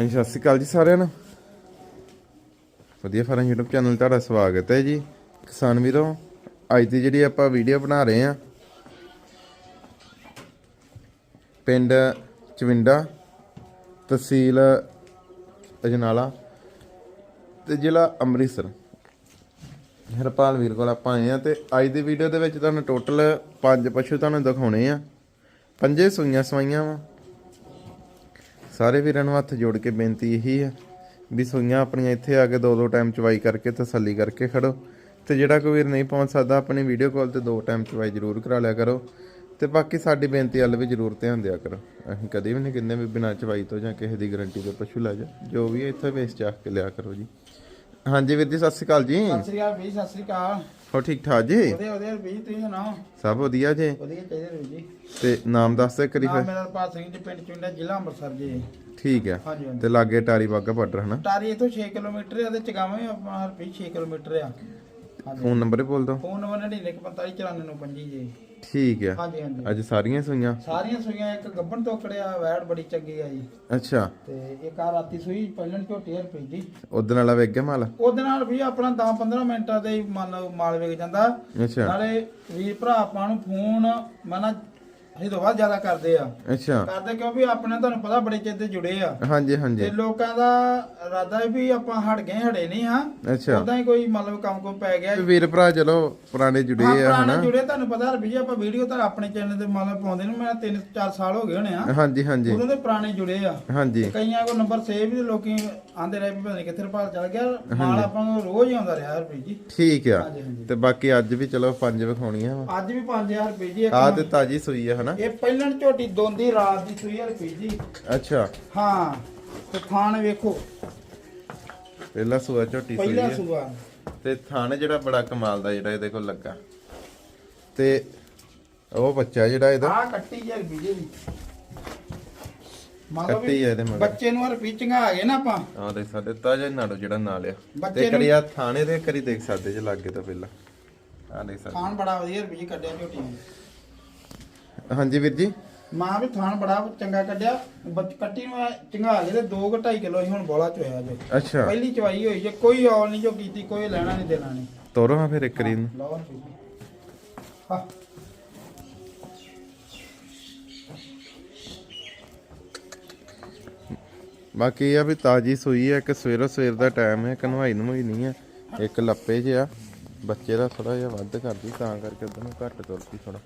ਹਾਂਜੀ, ਸਤਿ ਸ਼੍ਰੀ ਅਕਾਲ ਜੀ ਸਾਰਿਆਂ ਨੂੰ। ਵਧੀਆ ਫਾਰਮ YouTube ਚੈਨਲ ਤੁਹਾਡਾ ਸਵਾਗਤ ਹੈ ਜੀ। ਕਿਸਾਨ ਵੀਰੋ, ਅੱਜ ਦੀ ਜਿਹੜੀ ਆਪਾਂ ਵੀਡੀਓ ਬਣਾ ਰਹੇ ਆ ਪਿੰਡ ਚਵਿੰਡਾ, ਤਹਿਸੀਲ ਅਜਨਾਲਾ ਤੇ ਜ਼ਿਲ੍ਹਾ ਅੰਮ੍ਰਿਤਸਰ। ਹਰਪਾਲ ਵੀਰ ਕੋਲ ਆਪਾਂ ਆਏ ਆ ਤੇ ਅੱਜ ਦੀ ਵੀਡੀਓ ਦੇ ਵਿੱਚ ਤੁਹਾਨੂੰ ਟੋਟਲ ਪੰਜ ਪਸ਼ੂ ਤੁਹਾਨੂੰ ਦਿਖਾਉਣੇ ਆ। ਪੰਜੇ ਸੂਈਆਂ ਸਵਾਈਆਂ ਵਾ। ਸਾਰੇ ਵੀਰਾਂ ਨੂੰ ਹੱਥ ਜੋੜ ਕੇ ਬੇਨਤੀ ਇਹੀ ਹੈ ਵੀ ਸੂਈਆਂ ਆਪਣੀਆਂ ਇੱਥੇ ਆ ਕੇ ਦੋ ਦੋ ਟਾਈਮ ਚਵਾਈ ਕਰਕੇ ਤਸੱਲੀ ਕਰਕੇ ਖੜੋ। ਤੇ ਜਿਹੜਾ ਕੋਈ ਵੀਰ ਨਹੀਂ ਪਹੁੰਚ ਸਕਦਾ, ਆਪਣੀ ਵੀਡੀਓ ਕਾਲ ਤੇ ਦੋ ਟਾਈਮ ਚਵਾਈ ਜ਼ਰੂਰ ਕਰਾ ਲਿਆ ਕਰੋ। ਤੇ ਬਾਕੀ ਸਾਡੀ ਬੇਨਤੀ ਵੱਲ ਵੀ ਜ਼ਰੂਰ ਧਿਆਨ ਦਿਆ ਕਰੋ। ਅਸੀਂ ਕਦੇ ਵੀ ਨਹੀਂ ਕਹਿੰਦੇ ਵੀ ਬਿਨਾਂ ਚਵਾਈ ਤੋਂ ਜਾਂ ਕਿਸੇ ਦੀ ਗਾਰੰਟੀ ਤੋਂ ਪਸ਼ੂ ਲੈ ਜਾ ਜੋ ਵੀ ਇੱਥੇ ਵੇਚ ਚਾਹ ਕੇ ਲਿਆ ਕਰੋ ਜੀ। ਹਾਂਜੀ ਵੀਰ ਜੀ, ਸਤਿ ਸ਼੍ਰੀ ਅਕਾਲ ਜੀ। ਸਤਿ ਸ੍ਰੀ ਅਕਾਲ ਵੀ ਸਤਿ ਸ੍ਰੀ ਅਕਾਲ। ਹੋ ਠੀਕ ਠਾਕ ਜੀ? ਉਹਦੇ ਉਹਦੇ ਵੀ ਤੁਸੀਂ ਸੁਣਾਓ? ਸਭ ਵਧੀਆ ਜੀ। ਵਧੀਆ ਚਾਹੀਦੇ ਰਹੋ ਜੀ। ਤੇ ਨਾਮ ਦੱਸ ਦੇ ਕਰੀ ਨਾਮ ਫਿਰ। ਮੇਰਾ ਪਾਸ ਸਿੰਘ ਜੀ ਪਿੰਡ ਚੁੰਡਾ ਜ਼ਿਲ੍ਹਾ ਅੰਮ੍ਰਿਤਸਰ ਜੀ। ਠੀਕ ਹੈ ਹਾਂਜੀ ਹਾਂਜੀ। ਤੇ ਲਾਗੇ ਟਾਰੀ ਬਾਗਾ ਬਾਰਡਰ ਹਨਾ? ਟਾਰੀ ਇਥੋਂ 6 ਕਿਲੋਮੀਟਰ ਆ ਤੇ ਚਗਾਵੇਂ ਆਪਣਾ ਹਰ ਵੀ 6 ਕਿਲੋਮੀਟਰ ਆ। ਹਾਂਜੀ। ਫੋਨ ਨੰਬਰ ਹੀ ਬੋਲ ਦੋ ਫੋਨ ਨੰਬਰ 9945949925 ਜੀ। ਠੀਕ ਹੈ ਹਾਂਜੀ ਹਾਂਜੀ। ਅੱਜ ਸਾਰੀਆਂ ਸੂਈਆਂ? ਸਾਰੀਆਂ ਸੂਈਆਂ ਇੱਕ ਗੱਬਣ ਤੋਂ ਕੜਿਆ ਵੈੜ ਬੜੀ ਚੰਗੀ ਆ ਜੀ। ਅੱਛਾ। ਤੇ ਇੱਕ ਆ ਰਾਤੀ ਸੂਈ ਪਹਿਲਣ ਝੋਟੀ ਹਰ ਪਈ ਜੀ ਉਦੋਂ ਵਾਲਾ ਵੇਖ ਗਿਆ ਮਾਲ? ਉਹਦੇ ਨਾਲ ਵੀ ਆਪਣਾ 10 15 ਮਿੰਟਾਂ ਦੇ ਹੀ ਮੰਨ ਲਓ ਮਾਲ ਵੇਚ ਜਾਂਦਾ। ਅੱਛਾ। ਨਾਲੇ ਵੀਰ ਭਰਾ ਆਪਾਂ ਨੂੰ ਫੋਨ ਮਨਾ ਇਹ ਤੋਂ ਬਾਅਦ ਜ਼ਿਆਦਾ ਕਰਦੇ ਆ। ਅੱਛਾ। ਕਰਦੇ ਕਿਉਂਕਿ ਆਪਣੇ ਤੁਹਾਨੂੰ ਪਤਾ ਬੜੇ ਚਿਰ ਦੇ ਜੁੜੇ ਆ। ਹਾਂਜੀ ਹਾਂਜੀ। ਤੇ ਲੋਕਾਂ ਦਾ ਇਰਾਦਾ ਵੀ ਆਪਾਂ ਹਟ ਗਏ ਹੜੇ ਨਹੀਂ ਹਾਂ ਅੱਛਾ। ਉਦਾਂ ਹੀ ਕੋਈ ਮਤਲਬ ਕੰਮ ਕੋ ਪੈ ਗਿਆ। ਵੀਰ ਭਰਾ ਚਲੋ ਪੁਰਾਣੇ ਜੁੜੇ ਆ ਪੁਰਾਣੇ ਹਨਾ। ਜੁੜੇ ਤੁਹਾਨੂੰ ਪਤਾ ਰਵੀ ਆਪਾਂ ਵੀਡੀਓ ਤਾਂ ਆਪਣੇ ਚੈਨਲ ਤੇ ਮਤਲਬ ਪਾਉਂਦੇ ਨੂੰ ਮੈਂ 3-4 ਸਾਲ ਹੋ ਗਏ ਹੋਣੇ ਆ। ਹਾਂਜੀ ਹਾਂਜੀ। ਉਦੋਂ ਦੇ ਪੁਰਾਣੇ ਜੁੜੇ ਆ। ਹਾਂਜੀ। ਕਈਆਂ ਕੋ ਨੰਬਰ ਸੇਵ ਵੀ ਲੋਕੀ ਆਂਦੇ ਰਹੇ ਵੀ ਪਤਾ ਨਹੀਂ ਕਿੱਥੇ ਰਪਾਲ ਚੱਲ ਗਿਆ। ਮਾਲ ਆਪਾਂ ਨੂੰ ਰੋਜ਼ ਹੀ ਆਉਂਦਾ ਰਿਹਾ ਰੁਪਏ ਜੀ। ਠੀਕ ਆ। ਤੇ ਬਾਕੀ ਅੱਜ ਵੀ ਚਲੋ ਪੰਜ ਵਿਖਾਉਣੀਆਂ ਵਾ। ਅੱਜ ਵੀ 5000 ਰੁਪਏ ਜੀ ਆ ਤੇ ਤਾਜੀ ਸੂਈ ਆ ਹਨਾ। ਇਹ ਪਹਿਲਣ ਝੋਟੀ ਦੋਂਦੀ ਰਾਤ ਦੀ 3000 ਰੁਪਏ ਜੀ ਅੱਛਾ। ਹਾਂ ਤੇ ਥਾਣ ਵੇਖੋ। ਪਹਿਲਾ ਸੂਆ ਝੋਟੀ ਸੂਈ ਪਹਿਲਾ ਸੂਆ। ਤੇ ਥਾਣੇ ਜਿਹੜਾ ਬੜਾ ਕਮਾਲ ਦਾ ਜਿਹੜਾ ਇਹਦੇ ਕੋਲ ਲੱਗਾ। ਤੇ ਉਹ ਬੱਚਾ ਜਿਹੜਾ ਇਹਦਾ? ਆ ਕੱਟੀ ਯਾਰ ਬੀਜੇ ਦੀ ਮੰਨ ਲਓ ਕੱਟੀ ਆ ਇਹਦੇ ਮਗਰ। ਬੱਚੇ ਨੂੰ ਹਰ ਪੀਚਿੰਗਾ ਆ ਗਏ ਨਾ ਆਪਾਂ। ਆ ਦੇਖ ਸਾਡੇ ਤਾਜਾ ਨਾੜੋ ਜਿਹੜਾ ਨਾਲ ਆ। ਬੱਚੇ ਤੇ ਨੂੰ- ਥਾਣੇ ਦੇ ਕਰੀ ਦੇਖ ਸਕਦੇ ਜੇ ਲੱਗੇ ਤਾਂ ਪਹਿਲਾਂ। ਆ ਦੇਖ ਸਕਦੇ। ਥਾਣ ਬੜਾ ਵਧੀਆ ਰੁਪਏ ਕੱਢਿਆ ਝੋਟੀ ਨੇ। ਹਾਂਜੀ ਵੀਰ ਜੀ। ਮਾਂ ਵੀ ਥਾਣ ਬੜਾ ਚੰਗਾ ਕੱਢਿਆ। ਬੱਚ ਕੱਟੀ ਨੂੰ ਐਂ ਚੰਗਾ ਗਏ ਤੇ 2.5 ਕਿਲੋ ਹੀ ਹੁਣ ਬੋਲਾ ਚੋਇਆ ਜੇ। ਅੱਛਾ। ਪਹਿਲੀ ਚਵਾਈ ਹੋਈ ਜੇ ਕੋਈ ਔਲ ਨਹੀਂ ਜੋ ਕੀਤੀ ਕੋਈ ਲੈਣਾ ਨਹੀਂ ਦੇਣਾ ਨਹੀਂ। ਤੋਰੋ ਹਾਂ ਫਿਰ ਇੱਕ ਰੀ ਨੂੰ ਲਓ ਰੁਪਏ ਹਾਂ। ਬਾਕੀ ਇਹ ਆ ਵੀ ਤਾਜੀ ਸੂਈ ਹੈ ਇੱਕ ਸਵੇਰੋ ਸਵੇਰ ਦਾ ਟਾਈਮ ਹੈ ਕਨਵਾਈ ਨਵਾਈ ਨਹੀਂ ਹੈ ਇੱਕ ਲੱਪੇ ਜਿਹਾ ਬੱਚੇ ਦਾ ਥੋੜਾ ਜਿਹਾ ਵੱਧ ਕਰਦੀ ਤਾਂ ਕਰਕੇ ਉਦੋਂ ਨੂੰ ਘੱਟ ਤੁਰਦੀ ਥੋੜਾ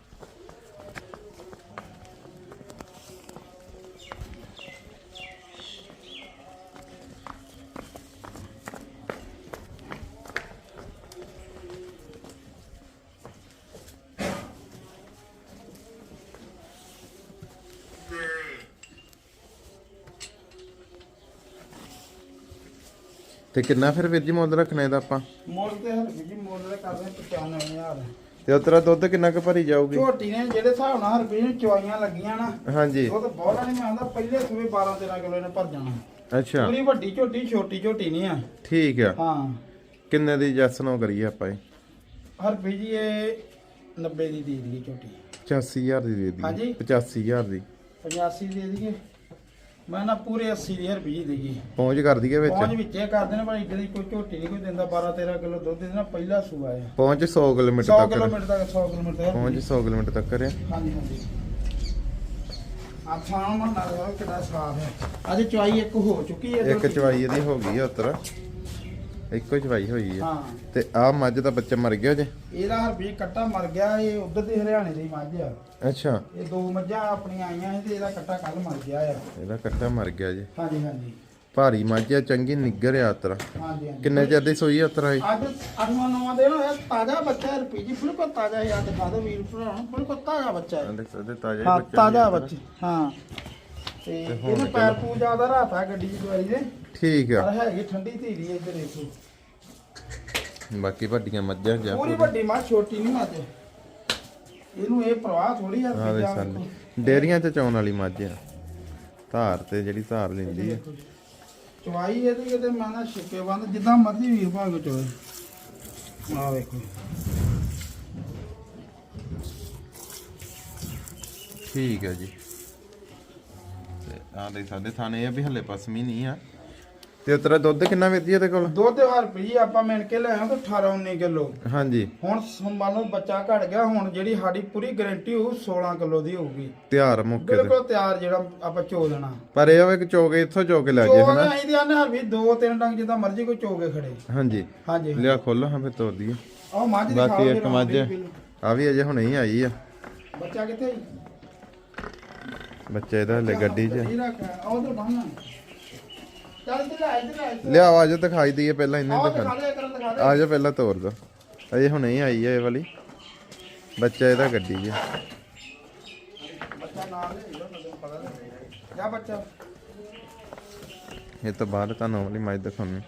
ਤੇ ਕਿੰਨਾ ਫਿਰ ਵੀਰ ਜੀ ਮੁੱਲ ਰੱਖਣਾ ਇਹਦਾ ਆਪਾਂ? ਮੁੱਲ ਤੇ ਹਰ ਜੀ ਮੁੱਲ ਦੇ ਕਰਦੇ 95000 ਤੇ ਉਤਰਾ ਦੁੱਧ ਕਿੰਨਾ ਕੁ ਭਰੀ ਜਾਊਗੀ? ਝੋਟੀ ਨੇ ਜਿਹੜੇ ਹਿਸਾਬ ਨਾਲ ਰੁਪਏ ਨੂੰ ਚਵਾਈਆਂ ਲੱਗੀਆਂ ਨਾ ਹਾਂਜੀ। ਉਹ ਤਾਂ ਬਹੁਤ ਨਹੀਂ ਮੈਂ ਆਂਦਾ ਪਹਿਲੇ ਸੂਏ 12 13 ਕਿਲੋ ਨੇ ਭਰ ਜਾਣਾ। ਅੱਛਾ। ਪੂਰੀ ਵੱਡੀ ਝੋਟੀ ਛੋਟੀ ਝੋਟੀ ਨਹੀਂ ਆ। ਠੀਕ ਆ। ਹਾਂ। ਕਿੰਨੇ ਦੀ ਜੈਸਨੋ ਕਰੀਏ ਆਪਾਂ ਇਹ? ਹਰ ਜੀ ਇਹ 90 ਦੀ ਦੇ ਦਈਏ ਝੋਟੀ। 85000 ਦੀ ਦੇ ਦੀ ਹਾਂਜੀ। 85000 ਦੀ। 85 ਦੇ ਦਈਏ। ਮੈਂ ਨਾ ਪੂਰੇ 80 ਦੀ ਹਰ ਜੀ ਦੇਈਏ ਪਹੁੰਚ ਕਰ ਦਈਏ ਪਹੁੰਚ ਵਿੱਚ ਵਿੱਚੇ ਕਰਦੇ ਨੇ ਪਰ ਦੀ ਕੋਈ ਝੋਟੀ ਨਹੀਂ ਕੋਈ ਦਿੰਦਾ 12 13 ਕਿਲੋ ਦੁੱਧ ਪਹਿਲਾ ਸੂਆ ਆ। ਪਹੁੰਚ 100 ਕਿਲੋਮੀਟਰ 100 ਤੱਕ। ਕਿਲੋਮੀਟਰ ਤੱਕ 100 ਕਿਲੋਮੀਟਰ ਤੱਕ। ਪਹੁੰਚ 100 ਕਿਲੋਮੀਟਰ ਤੱਕ ਹਾਂਜੀ ਹਾਂਜੀ। ਆ ਥਾਂ ਮਨ ਨਾਲ ਕਿਹੜਾ ਸਾਫ਼ ਹੈ। ਅੱਜ ਚਵਾਈ ਇੱਕ ਹੋ ਚੁੱਕੀ ਹੈ। ਇੱਕ ਚਵਾਈ ਇਹਦੀ ਹੋ ਗਈ ਆ ਉਤਰ। ਇੱਕੋ ਚਵਾਈ ਹੋਈ ਆ। ਹਾਂ। ਤੇ ਆ ਮੱਝ ਦਾ ਬੱਚਾ ਮਰ ਗਿਆ ਜੇ? ਇਹਦਾ ਹਰਬੀ ਕੱਟਾ ਮਰ ਗਿਆ ਇਹ ਉਧਰ ਦੇ ਹਰਿਆਣੇ ਦੀ ਮੱਝ ਆ। ਅੱਛਾ। ਇਹ ਦੋ ਮੱਝਾਂ ਆਪਣੀਆਂ ਆਈਆਂ ਸੀ ਤੇ ਇਹਦਾ ਕੱਟਾ ਕੱਲ ਮਰ ਗਿਆ ਆ। ਇਹਦਾ ਕੱਟਾ ਮਰ ਗਿਆ ਜੇ। ਹਾਂਜੀ ਹਾਂਜੀ। ਭਾਰੀ ਮੱਝ ਆ ਚੰਗੀ ਨਿੱਗਰ ਆ ਉਤਰ ਹਾਂਜੀ ਹਾਂਜੀ। ਕਿੰਨੇ ਚਿਰ ਦੀ ਸੋਈ ਉਤਰ ਆਈ ਅੱਜ ਅੱਠਵਾਂ ਨੌਵਾਂ ਦਿਨ ਹੋਇਆ ਤਾਜ਼ਾ ਬੱਚਾ ਰੁਪਈ ਜੀ ਬਿਲਕੁਲ ਤਾਜ਼ਾ ਹੈ। ਅੱਜ ਦਿਖਾ ਦੋ ਵੀਰ ਭਰਾ ਨੂੰ ਬਿਲਕੁਲ ਤਾਜ਼ਾ ਬੱਚਾ ਹੈ। ਦੇਖ ਸਕਦੇ ਤਾਜ਼ਾ ਹਾਂ ਹੀ ਬੱਚਾ ਤਾਜ਼ਾ ਜੀ ਬੱਚਾ ਹਾਂ। ਤੇ ਇਹਨੂੰ ਪੈਰ ਪੂਜਾ ਦਾ ਰਾਤਾ ਗੱਡੀ ਦੀ ਦਵਾਈ ਦੇ। ਠੀਕ ਆ। ਪਰ ਹੈਗੀ ਠੰਡੀ ਧੀਰੀ ਇੱਧਰ ਦੇਖੋ। ਬਾਕੀ ਵੱਡੀਆਂ ਮੱਝਾਂ ਜਾਂ ਪੂਰੀ ਵੱਡੀ ਮਾਂ ਛੋਟੀ ਨਹੀਂ ਮੱਝ। ਇਹਨੂੰ ਇਹ ਪ੍ਰਵਾਹ ਥੋੜੀ ਆ ਵੇਖੋ। ਡੇਰੀਆਂ ਚ ਚਾਉਣ ਵਾਲੀ ਮੱਝ ਆ। ਧਾਰ ਤੇ ਜਿਹੜੀ ਧਾਰ ਲੈਂਦੀ ਆ। ਚਵਾਈ ਇਹਦੀ ਕਿਤੇ ਮੈਂ ਨਾ ਛਿੱਕੇ ਬੰਦ ਜਿੱਦਾਂ ਮਰਜ਼ੀ ਵੀਰ ਭਾਗ ਚੋਏ ਆ ਵੇਖੋ। ਠੀਕ ਹੈ ਜੀ। ਆ ਦੇਖ ਸਕਦੇ ਥਾਣੇ ਇਹ ਆ ਵੀ ਹੱਲੇ ਪਸਮੀ ਨਹੀਂ ਆ। ਤੇ ਉਤਰਾ ਦੁੱਧ ਕਿੰਨਾ ਜੀ ਇਹਦੇ ਕੋਲ? ਦੁੱਧ ਹਰ ਪੀ ਆਪਾਂ ਮਿਣ ਕੇ ਲੈ ਆਇਆ ਤਾਂ 18 19 ਕਿਲੋ। ਹਾਂਜੀ। ਹੁਣ ਸ- ਮੰਨ ਲਓ ਬੱਚਾ ਘਟ ਗਿਆ ਹੁਣ ਜਿਹੜੀ ਸਾਡੀ ਪੂਰੀ ਗਾਰੰਟੀ ਹੋਊ 16 ਕਿਲੋ ਦੀ ਹੋਊਗੀ। ਤਿਆਰ ਮੁੱਕੇ ਤੇ ਬਿਲਕੁਲ ਤਿਆਰ ਜਿਹੜਾ ਆਪਾਂ ਚੋ ਦੇਣਾ। ਪਰ ਇਹ ਹੋਵੇ ਕਿ ਚੋਕੇ ਇੱਥੋਂ ਚੋਕੇ ਲੈ ਜੇ ਚੋ ਹਨਾ? ਆਈ ਦੀ ਆਨੇ ਹਰ ਵੀ ਦੋ ਤਿੰਨ ਡੰਗ ਜਿੱਦਾਂ ਮਰਜ਼ੀ ਕੋਈ ਚੋ ਕੇ ਖੜੇ। ਹਾਂਜੀ। ਹਾਂਜੀ। ਲਿਆ ਖੋਲੋ ਹਾਂ ਫਿਰ ਤੋਰ ਦਈਏ ਆਹ ਮੱਝ ਦਿਖਾਓ ਬਾਕੀ ਇੱਕ ਮੱਝ। ਆ। ਵੀ ਅਜੇ ਹੁਣੇ ਹੀ ਆਈ ਆ। ਬੱਚਾ ਕਿੱਥੇ? ਹੈ ਬੱਚਾ ਇਹਦਾ ਹਲੇ ਗੱਡੀ 'ਚ ਰੱਖ ਆ ਲੈ ਲੈ ਆਜੋ ਦਿਖਾਈ ਦਈਏ ਪਹਿਲਾਂ ਇਹਨੇ ਦਿਖਾ ਦੇ ਆਜੋ ਪਹਿਲਾਂ ਤੋਰ ਦੋ। ਅਜੇ ਹੁਣੇ ਹੀ ਆਈ ਆ ਇਹ ਵਾਲੀ। ਬੱਚਾ ਇਹਦਾ ਗੱਡੀ 'ਚ ਲੈ ਜਾ ਇਹ ਤੋਂ ਤੁਹਾਨੂੰ ਵਾਲੀ ਮੱਝ ਦਿਖਾਉਣੀ।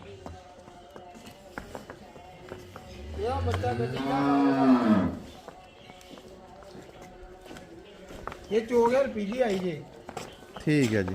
ਇਹ ਬੱਚਾ ਗੱਡੀ ਦਾ ਇਹ ਚੋ ਗਿਆ ਪੀਜੀ ਆਈ ਜੇ। ਠੀਕ ਹੈ ਜੀ।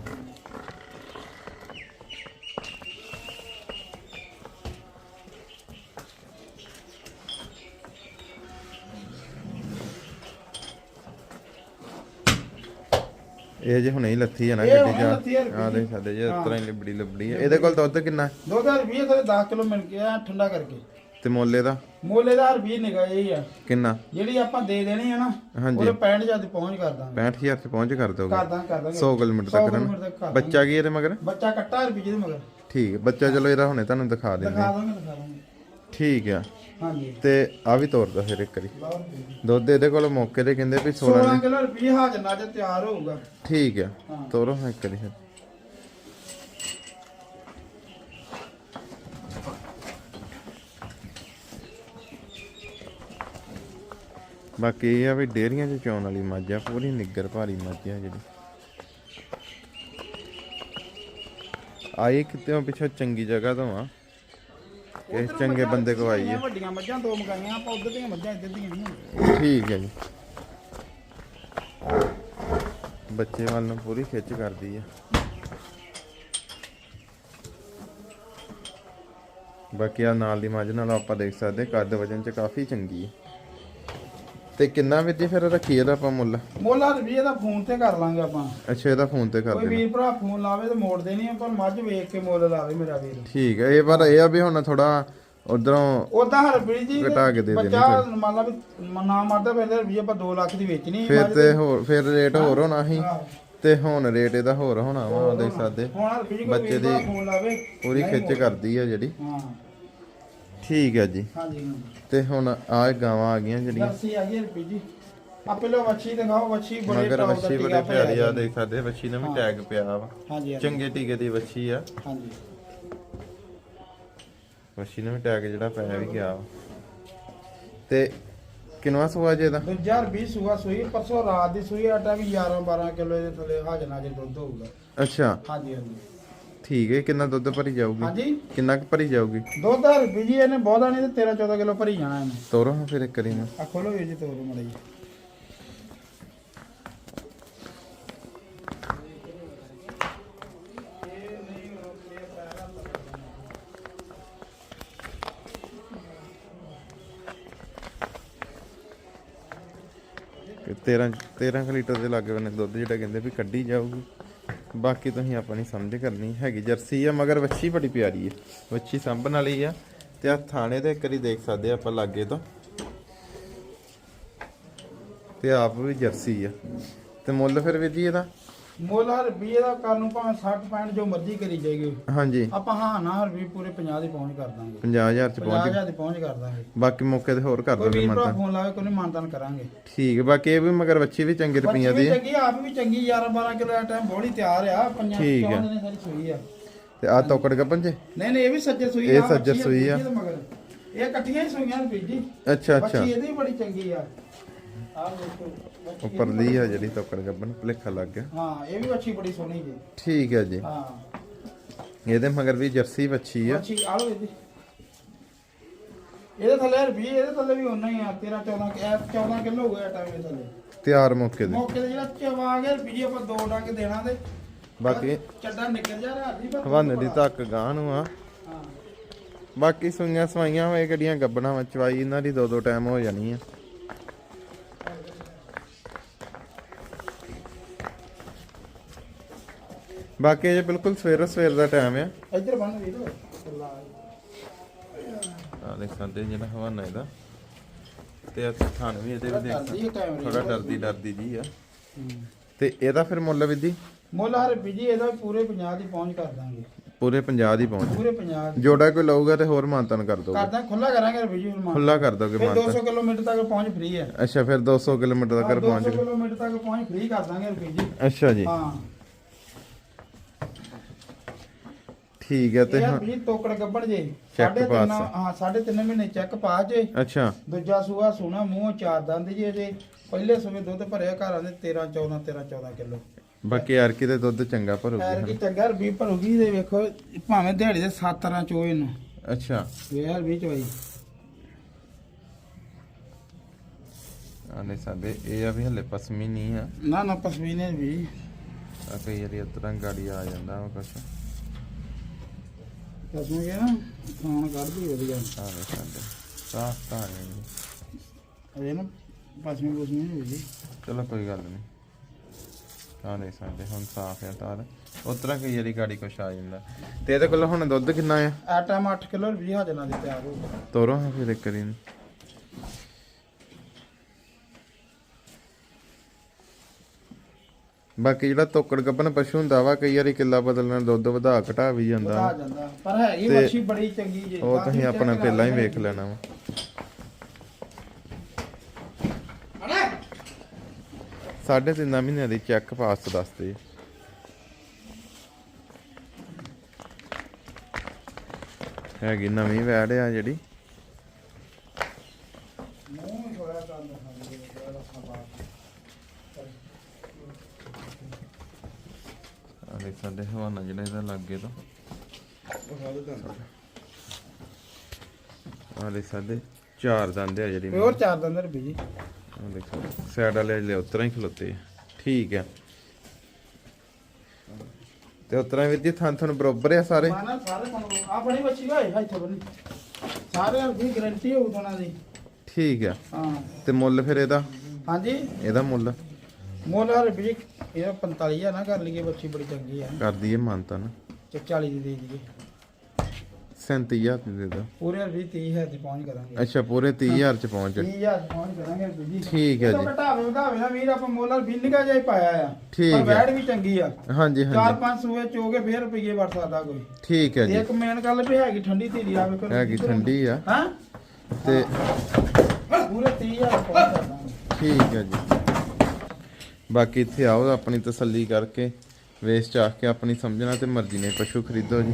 ਇਹ ਜੇ ਹੁਣੇ ਹੀ ਲੱਥੀ ਹੈ ਨਾ ਗੱਡੀ ਚ। ਆ ਦੇ ਸਾਡੇ ਜੇ। ਇਸ ਤਰ੍ਹਾਂ ਹੀ ਲਿਬੜੀ ਲਿਬੜੀ ਇਹਦੇ ਕੋਲ ਦੁੱਧ ਕਿੰਨਾ? ਹੈ? ਦੋ ਹਜ਼ਾਰ ਵੀਹ ਥੋੜੇ 10 ਕਿਲੋ ਮਿਲ ਕੇ ਆ ਠੰਡਾ ਕਰਕੇ। ਤੇ ਮੁੱਲੇ ਦਾ ਮੋਲੇ ਦਾ ਹਰ 20 ਨਿਗਾ ਇਹ ਆ। ਕਿੰਨਾ? ਜਿਹੜੀ ਆਪਾਂ ਦੇ ਦੇਣੀ ਆ ਨਾ ਹਾਂਜੀ। ਉਹਦੇ 65 ਜਦ ਪਹੁੰਚ ਕਰਦਾ 65000 ਚ ਪਹੁੰਚ ਕਰ ਦੋਗੇ? ਕਰਦਾ ਕਰਦਾ 100 ਕਿਲੋਮੀਟਰ 100 ਤੱਕ ਕਿਲੋਮੀਟਰ ਤੱਕ ਕਰ ਬੱਚਾ ਕੀ ਇਹਦੇ ਮਗਰ? ਬੱਚਾ ਕੱਟਾ ਰੁਪਏ ਦੇ ਮਗਰ। ਠੀਕ ਹੈ ਬੱਚਾ ਚਲੋ ਇਹਦਾ ਹੁਣੇ ਤੁਹਾਨੂੰ ਦਿਖਾ ਦਿੰਦੇ ਦਿਖਾ। ਦਾਂਗੇ ਦਿਖਾ ਦਾਂਗੇ। ਠੀਕ ਆ। ਹਾਂਜੀ। ਤੇ ਆ ਵੀ ਤੋਰਦਾ ਫਿਰ ਇੱਕ ਵਾਰੀ। ਦੁੱਧ ਇਹਦੇ ਕੋਲ ਮੌਕੇ ਤੇ ਕਹਿੰਦੇ ਵੀ 16 16 ਕਿਲੋ ਰੁਪਏ ਹਾਜ਼ਰ ਨਾਲ ਜੇ ਤਿਆਰ ਹੋਊਗਾ। ਠੀਕ ਆ। ਤੋਰੋ ਹਾਂ ਇੱਕ ਵਾਰੀ ਫਿਰ। ਬਾਕੀ ਇਹ ਆ ਵੀ ਡੇਰੀਆਂ 'ਚ ਚੌਣ ਵਾਲੀ ਮੱਝ ਆ ਪੂਰੀ ਨਿੱਗਰ ਭਾਰੀ ਮੱਝ ਆ ਜਿਹੜੀ। ਆਈ ਕਿਤੇ ਪਿੱਛੋਂ ਚੰਗੀ ਜਗ੍ਹਾ ਤੋਂ ਆ। ਇਹ ਚੰਗੇ ਬੰਦੇ ਕੋ ਆਈ ਹੈ ਵੱਡੀਆਂ ਮੱਝਾਂ ਦੋ ਮਗਾਈਆਂ ਆਪਾਂ ਉਧਰ ਦੀਆਂ ਮੱਝਾਂ ਇੱਧਰ ਦੀਆਂ ਨਹੀਂ ਠੀਕ ਹੈ ਜੀ। ਬੱਚੇ ਵੱਲ ਨੂੰ ਪੂਰੀ ਖਿੱਚ ਕਰਦੀ ਆ। ਬਾਕੀ ਆ ਨਾਲ ਦੀ ਮੱਝ ਨਾਲ ਆਪਾਂ ਦੇਖ ਸਕਦੇ ਕੱਦ ਵਜਨ ਚ ਕਾਫੀ ਚੰਗੀ ਹੈ ਤੇ ਕਿੰਨਾ ਵੀਰ ਜੀ ਫਿਰ ਰੱਖੀ ਇਹਦਾ ਆਪਾਂ ਮੁੱਲ? ਮੋਲਾ ਰੁਪਏ ਦਾ ਫੋਨ ਤੇ ਕਰ ਲਾਂਗੇ ਆਪਾਂ। ਅੱਛਾ ਇਹਦਾ ਫੋਨ ਤੇ ਕਰ ਕੋਈ ਦੇਣਾ। ਵੀਰ ਭਰਾ ਫੋਨ ਲਾਵੇ ਤੇ ਮੋੜ ਦੇਣੀ ਆ ਪਰ ਮੱਝ ਵੇਖ ਕੇ ਮੁੱਲ ਲਾਵੇ ਮੇਰਾ ਵੀਰ। ਠੀਕ ਹੈ ਇਹ ਪਰ ਇਹ ਆ ਵੀ ਹੁਣ ਥੋੜਾ ਉਧਰੋਂ ਉਦਾਂ ਹਰਪ੍ਰੀਤ ਜੀ ਘਟਾ ਕੇ ਦੇ ਦੇਣੀ ਬੱਚਾ ਮੰਨ ਲਾ ਵੀ ਨਾ ਮਰਦਾ ਪਹਿਲੇ ਰੁਪਏ ਆਪਾਂ 2 ਲੱਖ ਦੀ ਵੇਚਣੀ ਫਿਰ ਤੇ ਹੋਰ ਫਿਰ ਰੇਟ ਹੋਰ ਹੋਣਾ ਸੀ। ਹਾਂ। ਤੇ ਹੁਣ ਰੇਟ ਇਹਦਾ ਹੋਰ ਹੋਣਾ ਵਾ ਦੇਖ ਸਕਦੇ ਹੁਣ ਹਰਪ੍ਰੀਤ ਜੀ ਕੋਈ ਬੱਚੇ ਦੀ ਫੋਨ ਲਾਵੇ। ਪੂਰੀ ਖਿੱਚ ਕਰਦੀ ਆ ਜਿਹੜੀ। ਹਾਂ। ਠੀਕ ਹੈ ਜੀ। ਹਾਂਜੀ ਤੇ ਹੁਣ ਆ ਗਾਵਾਂ ਆ ਗਈਆਂ ਜਿਹੜੀਆਂ। ਦਰਸੀ ਆ ਗਈ ਹਰਪ੍ਰੀਤ ਜੀ। ਆ ਪਹਿਲਾਂ ਵੱਛੀ ਦਿਖਾਓ ਵੱਛੀ ਬੜੇ ਮਗਰ ਵੱਛੀ ਬੜੇ ਪਿਆ ਪਿਆਰੀ ਆ। ਦੇਖ ਸਕਦੇ ਵੱਛੀ ਨੇ ਵੀ ਟੈਗ ਪਿਆ ਵਾ। ਹਾਂਜੀ ਹਾਂਜੀ, ਚੰਗੇ ਟੀਕੇ ਦੀ ਵੱਛੀ ਆ। ਹਾਂਜੀ। ਵੱਛੀ ਨੇ ਵੀ ਟੈਗ ਜਿਹੜਾ ਪਿਆ ਵੀ ਗਿਆ ਵਾ। ਤੇ ਕਿਨਵਾ ਸੂਆ ਜੇ ਦਾ ਦੂਜਾ ਰੁਪਏ ਸੂਆ ਸੂਈ ਪਰਸੋਂ ਰਾਤ ਦੀ ਸੂਈ ਆਟਾ ਵੀ 11 12 ਕਿਲੋ ਦੇ ਥੱਲੇ ਹਾਜ਼ਰ ਨਾਜ਼ਰ ਦੁੱਧ ਹੋਊਗਾ। ਅੱਛਾ। ਹਾਂਜੀ ਹਾਂਜੀ। ਠੀਕ ਹੈ ਕਿੰਨਾ ਦੁੱਧ ਭਰੀ ਜਾਊਗੀ? ਹਾਂਜੀ। ਕਿੰਨਾ ਕੁ ਭਰੀ ਜਾਊਗੀ? ਦੁੱਧ ਰੁਪਏ ਜੀ ਇਹਨੇ ਬਹੁਤਾ ਨਹੀਂ ਤੇ 13 14 ਕਿਲੋ ਭਰੀ ਜਾਣਾ ਇਹਨੇ। ਤੋਰੋ ਹਾਂ ਫਿਰ ਇੱਕ ਵਾਰੀ ਨੂੰ ਆ ਖੋਲੋ ਇਹ ਜੀ ਤੋਰੋ ਮੜਾ ਜੀ ਕਿ 13 13 ਕੁ ਲੀਟਰ ਦੇ ਲਾਗੇ ਬੰਨੇ ਦੁੱਧ ਜਿਹੜਾ ਕਹਿੰਦੇ ਵੀ ਕੱਢੀ ਜਾਊਗੀ। ਬਾਕੀ ਤੁਸੀਂ ਆਪਣੀ ਸਮਝ ਕਰਨੀ, ਹੈਗੀ ਜਰਸੀ ਆ, ਮਗਰ ਵੱਛੀ ਬੜੀ ਪਿਆਰੀ ਹੈ ਵੱਛੀ ਸੰਭਣ ਵਾਲੀ ਆ, ਤੇ ਆ ਥਾਣੇ ਦੇ ਇੱਕ ਵਾਰੀ ਦੇਖ ਸਕਦੇ ਆ ਆਪਾਂ ਲਾਗੇ ਤੋਂ। ਤੇ ਆਪ ਵੀ ਜਰਸੀ ਆ। ਤੇ ਮੁੱਲ ਫਿਰ ਵੀ ਜੀ ਇਹਦਾ? ਮੁੱਲ ਰੁਪਏ ਦਾ ਕਰ ਨੂੰ ਭਾਵੇਂ 60 65 ਜੋ ਮਰਜ਼ੀ ਕਰੀ ਜਾਈਏ। ਹਾਂਜੀ। ਆਪਾਂ ਹਾਂ ਨਾ ਰੁਪਏ ਪੂਰੇ 50 ਦੀ ਪਹੁੰਚ ਕਰ ਦਾਂਗੇ। 50000 ਚ ਪਹੁੰਚ 50000 ਦੀ ਪਹੁੰਚ ਕਰ ਦਾਂਗੇ। ਬਾਕੀ ਮੌਕੇ ਤੇ ਹੋਰ ਕਰ ਕੋਈ ਦੋਗੇ ਵੀਰ ਭਰਾ ਮਾਤਾ। ਫੋਨ ਲਾਵੇ ਕੋਈ ਮਾਨਤਾਨ ਕਰਾਂਗੇ। ਠੀਕ ਹੈ ਬਾਕੀ ਇਹ ਵੀ ਮਗਰ ਵੱਛੀ ਵੀ ਚੰਗੇ ਰੁਪਈਆਂ ਬੱਚੀ ਦੀ ਵੀ ਹੈ। ਚੰਗੀ ਆਪ ਵੀ ਚੰਗੀ 11 12 ਕਿਲੋ ਦਾ ਟਾਈਮ ਬੋਲੀ ਤਿਆਰ ਆ ਪੰਜਾਂ ਠੀਕ ਹੈ। ਚੌਂ ਦਿਨੇ ਸਾਰੀ ਸੂਈ ਆ। ਤੇ ਆ ਤੋਕੜ ਗੱਪਨ ਚ ਨਹੀਂ ਨਹੀਂ ਇਹ ਵੀ ਸੱਜਰ ਸੂਈ ਇਹ ਆ, ਸੱਜਰ ਬੱਚੀ ਸੂਈ ਆ। ਬੱਚੀ ਦੇ ਮਗਰ। ਇਹ ਇਕੱਠੀਆਂ ਹੀ ਸੂਈਆਂ ਨੇ ਜੀ ਅੱਛਾ ਅੱਛਾ। ਬੱਚੀ ਇਹਦੀ ਵੀ ਬੜੀ ਚੰਗੀ ਆ। ਆ ਬੱਚੀ ਉੱਪਰਲੀ ਆ ਜਿਹੜੀ ਤੋਕੜ ਗੱਬਨ ਭਲੇਖਾ ਲੱਗ ਗਿਆ। ਹਾਂ ਇਹ ਵੀ ਬੱਚੀ ਬੜੀ ਸੋਹਣੀ ਜੀ। ਠੀਕ ਹੈ ਜੀ। ਹਾਂ। ਇਹਦੇ ਮਗਰ ਵੀ ਜਰਸੀ ਵੱਛੀ ਆ। ਬੱਚੀ ਆ ਲੋ ਇਹਦੀ ਇਹਦੇ ਥੱਲੇ ਰੁਪਏ ਇਹਦੇ ਥੱਲੇ ਵੀ ਉਨਾ ਹੀ ਆ। 13 14 ਕਿ- 14 ਕਿਲੋ ਹੋ ਗਿਆ ਟਾਈਮ ਦੇ ਥੱਲੇ। ਤਿਆਰ ਮੌਕੇ ਦੇ। ਮੌਕੇ ਤੇ ਜਿਹੜਾ ਚਵਾ ਗਿਆ ਰੁਪਏ ਆਪਾਂ ਦੋ ਡੰਗ ਦੇਣਾ ਤੇ। ਬਾਕੀ ਚੱਡਾ ਨਿਕਲ ਜਾ ਰਿਹਾ ਦੀ ਪਰ ਹਵਾਨੇ ਦੀ ਧੱਕ ਗਾਂ ਨੂੰ ਆ। ਹਾਂ। ਬਾਕੀ ਸੁਈਆਂ ਸਵਾਈਆਂ ਹੋਏ ਗੱਡੀਆਂ ਗੱਬਣਾ ਵਾ ਚਵਾਈ ਇਹਨਾਂ ਦੀ ਦੋ ਦੋ ਟਾਈਮ ਹੋ ਜਾਣੀ ਆ। ਬਾਕੀ ਇਹ ਬਿਲਕੁਲ ਸਵੇਰ ਸਵੇਰ ਦਾ ਟਾਈਮ ਆ। ਇੱਧਰ ਬੰਨ ਵੀਰ। ਲਾ ਆ ਦੇਖ ਸਕਦੇ ਜਿਹੜਾ ਹਵਾਨਾ ਇਹਦਾ। ਤੇ ਆ ਥਣ ਵੀ ਇਹਦੇ ਵੀ ਦੇਖ ਥੋੜਾ ਡਰਦੀ ਡਰਦੀ ਜੀ ਆ। ਤੇ ਇਹਦਾ ਫਿਰ ਮੁੱਲ ਵਿਧੀ? ਮੁੱਲ ਹਰ ਬੀਜੀ ਇਹਦਾ ਪੂਰੇ 50 ਦੀ ਪਹੁੰਚ ਕਰ ਦਾਂਗੇ। ਪੂਰੇ 50 ਦੀ ਪਹੁੰਚ। ਪੂਰੇ 50 ਦੀ। ਜੋੜਾ ਕੋਈ ਲਊਗਾ ਤੇ ਹੋਰ ਮਾਨਤਨ ਕਰ ਦੋਗੇ? ਕਰਦਾ ਖੁੱਲਾ ਕਰਾਂਗੇ ਬੀਜੀ ਹੁਣ ਖੁੱਲਾ ਕਰ ਦੋਗੇ ਮਾਨਤਨ। 200 ਕਿਲੋਮੀਟਰ ਤੱਕ ਪਹੁੰਚ ਫ੍ਰੀ ਹੈ। ਅੱਛਾ ਫਿਰ 200 ਕਿਲੋਮੀਟਰ ਤੱਕ ਪਹੁੰਚ 200 ਗਏ ਕਿਲੋਮੀਟਰ ਤੱਕ ਪਹੁੰਚ ਫ੍ਰੀ ਕਰ ਦਾਂਗੇ ਬੀਜੀ ਅੱਛਾ ਜੀ। ਹਾਂ। ਠੀਕ ਹੈ ਤੇ ਇਹ ਹੁਣ ਬੀਜੀ ਤੋਕੜ ਗੱਬੜ ਜੇ। Check ਸਾਢੇ ਤਿੰਨ pass। ਹਾਂ ਸਾਢੇ ਤਿੰਨ ਮਹੀਨੇ ਚੈੱਕ ਪਾਸ ਜੇ। ਅੱਛਾ। ਦੂਜਾ ਸੂਆ ਸੋਨਾ ਮੂੰਹ ਚਾਰ ਦੰਦ ਜੀ ਇਹਦੇ ਪਹਿਲੇ ਸੂਏ ਦੁੱਧ ਭਰਿਆ ਘਰਾਂ ਦੇ 13 14 13 14 ਕਿਲੋ। ਬਾਕੀ ਯਾਰ ਕਿਤੇ ਦੁੱਧ ਚੰਗਾ ਐਰ ਭਰੂਗੀ ਕੀ ਚੰਗਾ ਰੁਪਈ ਭਰੂਗੀ ਦੇ ਵੇਖੋ ਭਾਵੇਂ ਦਿਹਾੜੀ ਦੇ 7 ਰਾਂ ਚੋਏ ਨੂੰ ਅੱਛਾ। ਵੇਹਰ ਵੀ ਚੋਈ। ਆਨੇ ਸਾਡੇ ਇਹ ਆ ਵੀ ਹਲੇ ਪਸਮੀ ਨਹੀਂ ਆ। ਨਾ ਨਾ ਪਸ਼ਮੀਨੇ ਵੀ। ਆ ਕਈ ਵਾਰੀ ਇਤਰਾ ਗਾੜੀ ਆ ਜਾਂਦਾ ਵਾ ਕੁਛ। ਨਾ ਕੱਢਦੀ ਵਧੀਆ। ਸਾਡੇ ਸਾਫ਼ ਤਾਂ ਨਹੀਂ ਨਾ ਚਲੋ ਕੋਈ ਗੱਲ ਨਹੀਂ। ਆਨੇ ਸਾਡੇ ਹੁਣ ਸਾਫ਼ ਆ ਤਾਰ। ਉਤਰਾ ਕਈ ਵਾਰੀ ਗਾੜੀ ਕੁਛ ਆ ਜਾਂਦਾ। ਤੇ ਇਹਦੇ ਕੋਲ ਹੁਣ ਦੁੱਧ ਕਿੰਨਾ ਆ? ਆਟਾ 8 ਕਿਲੋ ਵੀ ਹਾਜ਼ਰਾਂ ਦੇ ਤਿਆਰ ਹੋ ਗਿਆ। ਤੋਰੋ ਹਾਂ ਫਿਰ ਇੱਕ ਵਾਰੀ ਬਾਕੀ ਜਿਹੜਾ ਤੋਕੜ ਗੱਬਨ ਪਸ਼ੂ ਹੁੰਦਾ ਵਾ ਕਈ ਵਾਰੀ ਕਿੱਲਾ ਬਦਲਣਾ ਦੁੱਧ ਵਧਾ ਘਟਾ ਵੀ ਜਾਂਦਾ। ਵਧਾ ਵਾ। ਜਾਂਦਾ। ਪਰ ਹੈਗੀ ਤੇ ਮੱਛੀ ਬੜੀ ਚੰਗੀ ਜੀ ਉਹ ਤੁਸੀਂ ਆਪਣਾ ਪਹਿਲਾਂ ਹੀ ਵੇਖ ਲੈਣਾ ਵਾ। ਸਾਢੇ ਤਿੰਨ ਮਹੀਨਿਆਂ ਦੀ ਚੈੱਕ ਪਾਸ ਦੱਸਦੇ। ਹੈਗੀ ਨਵੀਂ ਵੈੜ ਆ ਜਿਹੜੀ ਮੂੰਹ ਹੀ ਥੋੜਾ ਕੰਮ ਦਿਖਾਉਂਦੇ ਆ ਰੱਖਾ ਬਾਤ ਆਲੇ ਸਾਡੇ ਹਵਾਨਾ ਜਿਹੜਾ ਇਹਦਾ ਲੱਗੇ ਤੋਂ। ਆਲੇ ਸਾਡੇ ਚਾਰ ਦੰਦ ਆ ਜਿਹੜੀ ਹੋਰ ਚਾਰ ਦੰਦ ਰੁਪਏ ਜੀ। ਦੇਖੋ ਸਾਈਡ ਵਾਲੇ ਲੈ ਉਤਰਾ ਹੀ ਖਲੋਤੇ ਆ। ਠੀਕ ਆ। ਤੇ ਉਤਰਾ ਵੀਰ ਜੀ ਥਾਂ ਤੁਹਾਨੂੰ ਬਰੋਬਰ ਆ ਸਾਰੇ। ਮਾਨਾ ਸਾਰੇ ਕੋਲ ਆ ਬੜੀ ਮੱਛੀ ਗਏ ਇੱਥੇ ਬਣੀ ਸਾਰੇ ਦੀ ਗਾਰੰਟੀ ਹੋਊ ਉਹਨਾਂ ਦੀ। ਠੀਕ ਆ। ਹਾਂ। ਤੇ ਮੁੱਲ ਫਿਰ ਇਹਦਾ? ਹਾਂਜੀ। ਇਹਦਾ ਮੁੱਲ? ਹਰ ਵੀ ਇਹ 45 ਆ ਨਾ ਕਰ ਲਈਏ ਬੱਚੀ ਬੜੀ ਚੰਗੀ ਆ। ਕਰ ਦਈਏ ਮਾਨਤਾ ਨਾ। ਤੇ 40 ਦੀ ਦੇ ਦਈਏ। 37000 ਦੀ ਦੇ ਦੋ ਪੂਰੇ ਵੀ 30 ਹੈ ਦੀ ਪਹੁੰਚ ਕਰਾਂਗੇ। ਅੱਛਾ ਪੂਰੇ 30000 ਚ ਪਹੁੰਚ। 30000 ਦੀ ਪਹੁੰਚ ਕਰਾਂਗੇ ਜੀ। ਠੀਕ ਹੈ ਜੀ। ਘਟਾਵੇ ਵਧਾਵੇ ਨਾ ਵੀਰ ਆਪਾਂ ਮੁੱਲ ਵੀ ਨਿਕਾ ਜਾਈ ਪਾਇਆ ਆ। ਠੀਕ ਹੈ। ਵੈੜ ਵੀ ਚੰਗੀ ਆ। ਹਾਂਜੀ ਚਾਰ ਹਾਂਜੀ ਪੰਜ ਸੂਏ ਚੋਗੇ ਫੇਰ ਰੁਪਈਏ ਵੜ ਸਕਦਾ ਕੋਈ। ਠੀਕ ਹੈ ਜੀ। ਇੱਕ ਮੇਨ ਗੱਲ ਵੀ ਹੈਗੀ ਠੰਡੀ ਧੀਰੀ ਆਵੇ ਕੋਈ ਹੈਗੀ ਠੰਡੀ ਆ। ਹਾਂ? ਤੇ ਪੂਰੇ 30000 ਪਹੁੰਚ ਕਰਾਂਗੇ ਠੀਕ ਹੈ ਜੀ। ਬਾਕੀ ਇੱਥੇ ਆਓ, ਆਪਣੀ ਤਸੱਲੀ ਕਰਕੇ ਵੇਚ ਚਾਖ ਕੇ ਆਪਣੀ ਸਮਝਣਾ ਤੇ ਮਰਜ਼ੀ ਨੇ ਪਸ਼ੂ ਖਰੀਦੋ ਜੀ।